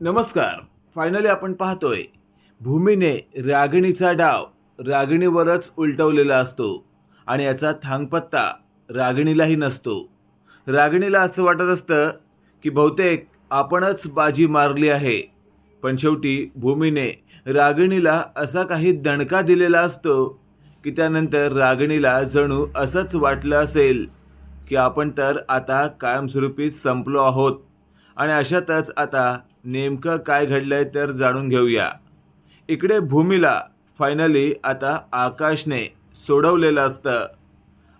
नमस्कार. फायनली आपण पाहतोय. भूमीने रागिणीचा डाव रागिणीवरच उलटवलेला असतो आणि याचा थांगपत्ता रागिणीलाही नसतो. रागिणीला असं वाटत असतं की बहुतेक आपणच बाजी मारली आहे. पण शेवटी भूमीने रागिणीला असा काही दणका दिलेला असतो की त्यानंतर रागिणीला जणू असंच वाटलं असेल की आपण तर आता कायमस्वरूपी संपलो आहोत आणि अशातच आता नेमकं काय घडलंय तर जाणून घेऊया. इकडे भूमीला फायनली आता आकाशने सोडवलेलं असतं.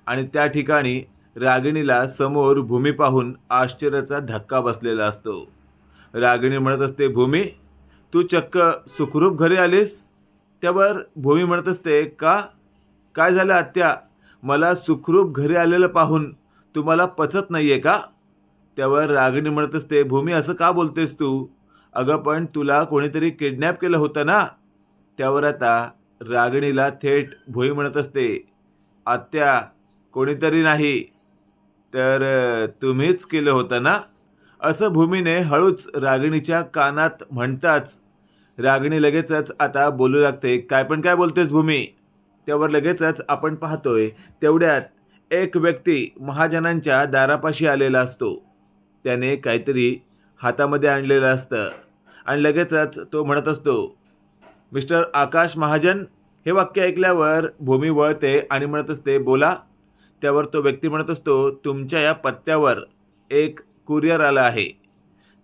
आणि त्या ठिकाणी रागिणीला समोर भूमी पाहून आश्चर्याचा धक्का बसलेला असतो. रागिणी म्हणत असते भूमी तू चक्क सुखरूप घरी आलीस? त्यावर भूमी म्हणत असते का? काय झालं आत्या? मला सुखरूप घरी आलेलं पाहून तुम्हाला पचत नाही आहे का? त्यावर रागिणी म्हणत असते भूमी असं का बोलतेस तू? अगं पण तुला कोणीतरी किडनॅप केलं होतं ना? त्यावर आता रागिणीला थेट भोई म्हणत असते. आत्या कोणीतरी नाही. तर तुम्हीच केलं होतं ना? असं भूमीने हळूच रागिणीच्या कानात म्हणताच रागिणी लगेचच आता बोलू लागते. काय पण काय बोलतेस भूमी? त्यावर लगेचच आपण पाहतोय तेवढ्यात एक व्यक्ती महाजनांच्या दारापाशी आलेला असतो. त्याने काहीतरी हातामध्ये आणलेलं असतं. आणि लगेचच तो म्हणत असतो मिस्टर आकाश महाजन हे वाक्य ऐकल्यावर भूमी वळते आणि म्हणत असते बोला. त्यावर तो व्यक्ती म्हणत असतो तुमच्या या पत्त्यावर एक कुरिअर आलं आहे.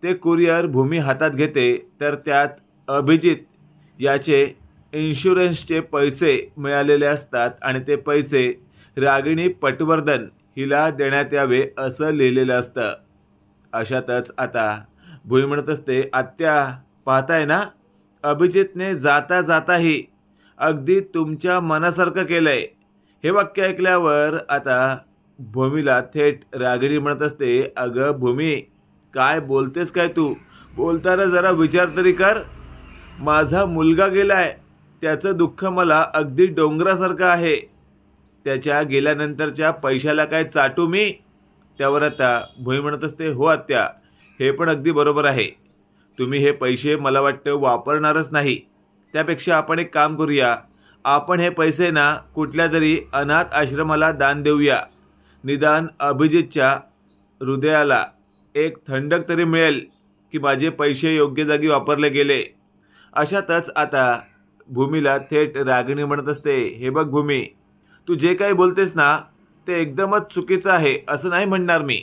ते कुरिअर भूमी हातात घेते तर त्यात अभिजित याचे इन्शुरन्सचे पैसे मिळालेले असतात आणि ते पैसे रागिणी पटवर्धन हिला देण्यात यावे असं लिहिलेलं असतं. अशातच आता भुई म्हणत असते आत्या पाहताय ना? अभिजितने जाता जाताही अगदी तुमच्या मनासारखं केलंय. हे वाक्य ऐकल्यावर आता भूमीला थेट रागिणी म्हणत असते अगं भूमी काय बोलतेस काय तू? बोलताना जरा विचार तरी कर. माझा मुलगा गेलाय त्याचं दुःख मला अगदी डोंगरासारखं आहे. त्याच्या गेल्यानंतरच्या पैशाला काय चाटू मी? त्यावर आता भुई म्हणत असते हो आत्या हे पण अगदी बरोबर आहे. तुम्ही हे पैसे मला वाटतं वापरणारच नाही. त्यापेक्षा आपण एक काम करूया. आपण हे पैसे ना कुठल्या तरी अनाथ आश्रमाला दान देऊया. निदान अभिजितच्या हृदयाला एक थंडक तरी मिळेल की माझे पैसे योग्य जागी वापरले गेले. अशातच आता भूमीला थेट रागिणी म्हणत असते हे बघ भूमी तू जे काही बोलतेस ना ते एकदमच चुकीचं आहे असं नाही म्हणणार मी.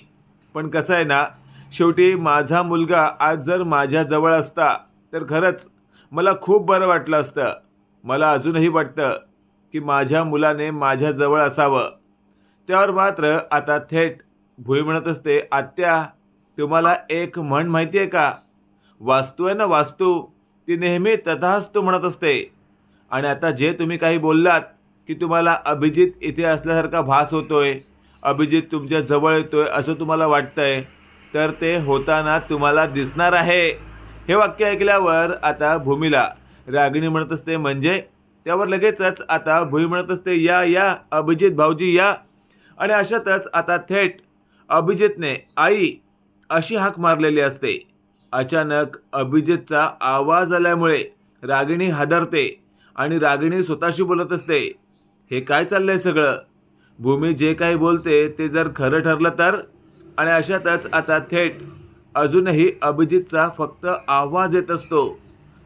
पण कसं आहे ना शेवटी माझा मुलगा आज जर माझ्याजवळ असता तर खरंच मला खूप बरं वाटलं असतं. मला अजूनही वाटतं की माझ्या मुलाने माझ्याजवळ असावं. त्यावर मात्र आता थेट भुई म्हणत असते आत्या तुम्हाला एक म्हण माहिती आहे का? वास्तू आहे ना वास्तू. ती नेहमी तथास्तू म्हणत असते. आणि आता जे तुम्ही काही बोललात की तुम्हाला अभिजित इथे असल्यासारखा भास होतोय अभिजित तुमच्या जवळ येतोय असं तुम्हाला वाटतंय तर ते होताना तुम्हाला दिसणार आहे. हे वाक्य ऐकल्यावर आता भूमीला रागिणी म्हणत असते म्हणजे? त्यावर लगेचच आता भूमी म्हणत असते या या अभिजित भाऊजी या. आणि अशातच आता थेट अभिजितने आई अशी हाक मारलेली असते. अचानक अभिजितचा आवाज आल्यामुळे रागिणी हादरते आणि रागिणी स्वतःशी बोलत असते हे काय चाललंय सगळं? भूमी जे काही बोलते ते जर खरं ठरलं तर? आणि अशातच आता थेट अजूनही अभिजितचा फक्त आवाज येत असतो.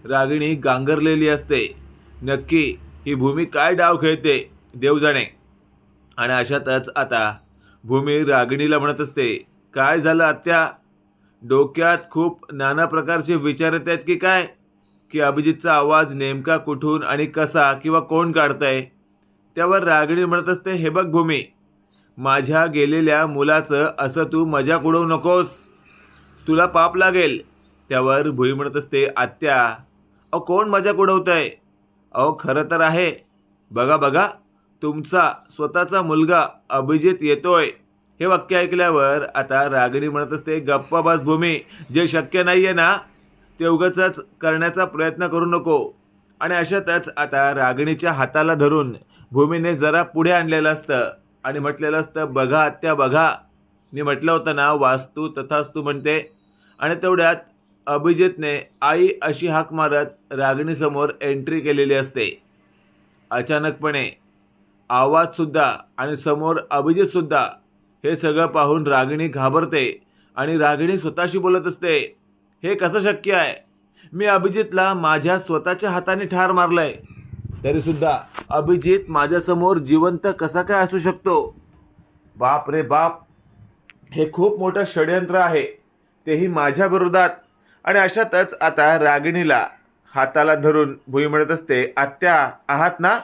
रागिणी गांगरलेली असते. नक्की ही भूमी काय डाव खेळते? देव जाणे. आणि अशातच आता भूमी रागिणीला म्हणत असते काय झालं आत्या? डोक्यात खूप नाना प्रकारचे विचार येत आहेत की काय? की अभिजितचा आवाज नेमका कुठून आणि कसा किंवा कोण काढतंय? त्यावर रागिणी म्हणत असते हे बघ भूमी माझ्या गेलेल्या मुलाचं असं तू मजा उडवू नकोस. तुला पाप लागेल. त्यावर भुई म्हणत असते आत्या अहो कोण मजा उडवतंय अहो खरं तर आहे. बघा बघा तुमचा स्वतःचा मुलगा अभिजित येतोय. हे वाक्य ऐकल्यावर आता रागिणी म्हणत असते गप्पा बस भूमी जे शक्य नाही आहे ना ते उगाचच करण्याचा प्रयत्न करू नको. आणि अशातच आता रागिणीच्या हाताला धरून भूमीने जरा पुढे आणलेलं असतं. आणि म्हटलेलं असतं बघा त्या बघा. मी म्हटलं होतं ना वास्तू तथास्तू म्हणते. आणि तेवढ्यात अभिजितने आई अशी हाक मारत रागिणीसमोर एंट्री केलेली असते. अचानकपणे आवाजसुद्धा आणि समोर अभिजितसुद्धा हे सगळं पाहून रागिणी घाबरते आणि रागिणी स्वतःशी बोलत असते हे कसं शक्य आहे? मी अभिजितला माझ्या स्वतःच्या हाताने ठार मारलं आहे तरीसुद्धा अभिजित माझ्यासमोर जिवंत कसा काय असू शकतो? बाप रे बाप. हे खूप मोठं षडयंत्र आहे. तेही माझ्या विरोधात. आणि अशातच आता रागिणीला हाताला धरून भुई म्हणत असते आत्या आहात ना?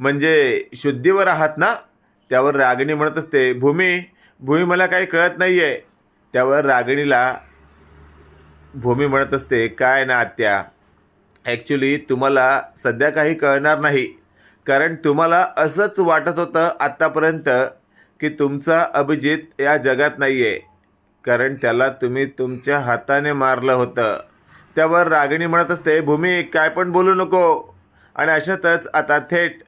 म्हणजे शुद्धीवर आहात ना? त्यावर रागिणी म्हणत असते भूमी भूमी मला काही कळत नाही आहे त्यावर रागिणीला भूमी म्हणत असते काय ना आत्या ॲक्च्युली तुम्हाला सध्या काही कळणार नाही. कारण तुम्हाला असंच वाटत होतं आत्तापर्यंत की तुमचा अभिजित या जगात नाही आहे कारण त्याला तुम्ही तुमच्या हाताने मारलं होतं. त्यावर रागिणी म्हणत असते भूमी काय पण बोलू नको. आणि अशातच आता थेट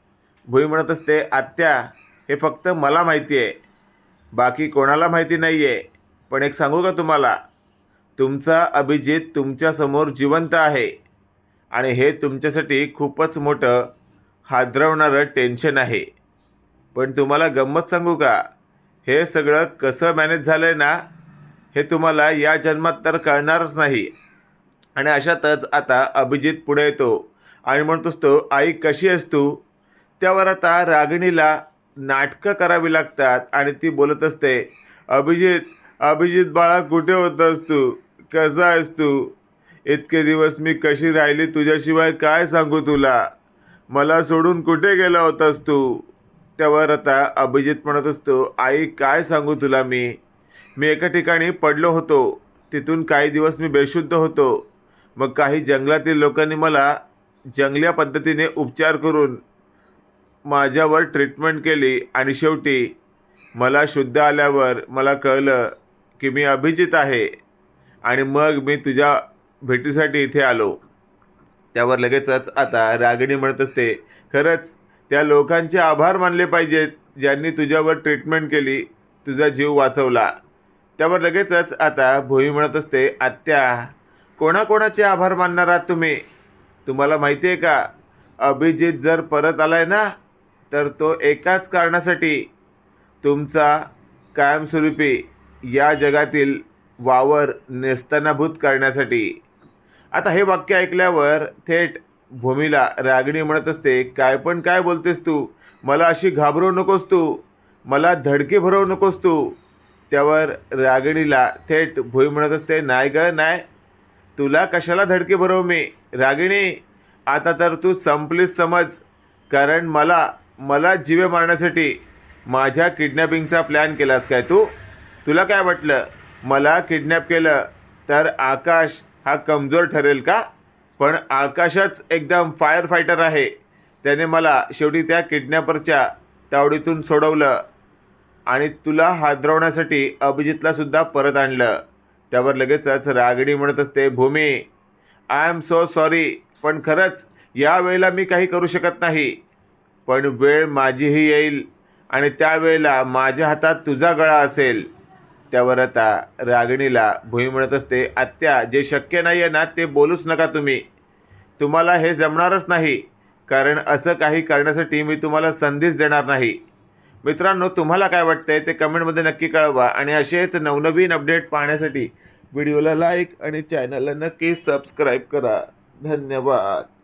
भूमी म्हणत असते आत्या हे फक्त मला माहिती आहे बाकी कोणाला माहिती नाही आहे पण एक सांगू का तुम्हाला? तुमचा अभिजित तुमच्यासमोर जिवंत आहे. आणि हे तुमच्यासाठी खूपच मोठं हादरवणारं टेन्शन आहे. पण तुम्हाला गंमत सांगू का? हे सगळं कसं मॅनेज झालं आहे ना हे तुम्हाला या जन्मात तर कळणारच नाही. आणि अशातच आता अभिजित पुढे येतो आणि म्हणत असतो आई कशी असतो त्यावर आता रागिणीला नाटकं करावी लागतात आणि ती बोलत असते अभिजित अभिजित बाळा कुठे होत असतो कसा आहेस तू? इतके दिवस मी कशी राहिली तुझ्याशिवाय काय सांगू तुला? मला सोडून कुठे गेला होतास तू? त्यावर आता अभिजित म्हणत असतो आई काय सांगू तुला मी? मी एका ठिकाणी पडलो होतो. तिथून काही दिवस मी बेशुद्ध होतो. मग काही जंगलातील लोकांनी मला जंगल्या पद्धतीने उपचार करून माझ्यावर ट्रीटमेंट केली आणि शेवटी मला शुद्ध आल्यावर मला कळलं की मी अभिजित आहे आणि मग मी तुझ्या भेटीसाठी इथे आलो. त्यावर लगेचच आता रागिणी म्हणत असते खरंच त्या लोकांचे आभार मानले पाहिजेत ज्यांनी तुझ्यावर ट्रीटमेंट केली तुझा जीव वाचवला. त्यावर लगेचच आता भोई म्हणत असते आत्या कोणाकोणाचे आभार मानणार आहात तुम्ही? तुम्हाला माहिती आहे का अभिजित जर परत आलाय ना तर तो एकाच कारणासाठी तुमचा कायमस्वरूपी या जगातील वावर नेस्तनाभूत करण्यासाठी आता हे वाक्य ऐकल्यावर थेट भूमीला रागिणी म्हणत असते काय पण काय बोलतेस तू? मला अशी घाबरवू नकोस तू. मला धडके भरवू नकोस तू. त्यावर रागिणीला थेट भुई म्हणत असते नाही ग नाही. तुला कशाला धडके भरवू मी? रागिणी आता तर तू संपलीस समज. कारण मला मला जीवे मारण्यासाठी माझ्या किडनॅपिंगचा प्लॅन केलास काय तू? तुला काय वाटलं? मला किडनॅप केलं तर आकाश हा कमजोर ठरेल का? पण आकाशच एकदम फायर फायटर आहे. त्याने मला शेवटी त्या किडनॅपरच्या तावडीतून सोडवलं आणि तुला हादरवण्यासाठी अभिजितलासुद्धा परत आणलं. त्यावर लगेचच रागडी म्हणत असते Bhumi I am so sorry पण खरंच या वेळेला मी काही करू शकत नाही. पण वेळ माझीही येईल आणि त्यावेळेला माझ्या हातात तुझा गळा असेल. त्यावर आता रागिणीला भुई म्हणत असते आत्या जे शक्य नाही आहे ना ते बोलूच नका तुम्ही. तुम्हाला हे जमणारच नाही कारण असं काही करण्यासाठी मी तुम्हाला संधीच देणार नाही. मित्रांनो तुम्हाला काय वाटतंय ते कमेंटमध्ये नक्की कळवा आणि असेच नवनवीन अपडेट पाहण्यासाठी व्हिडिओला लाईक आणि चॅनलला नक्की सबस्क्राईब करा. धन्यवाद.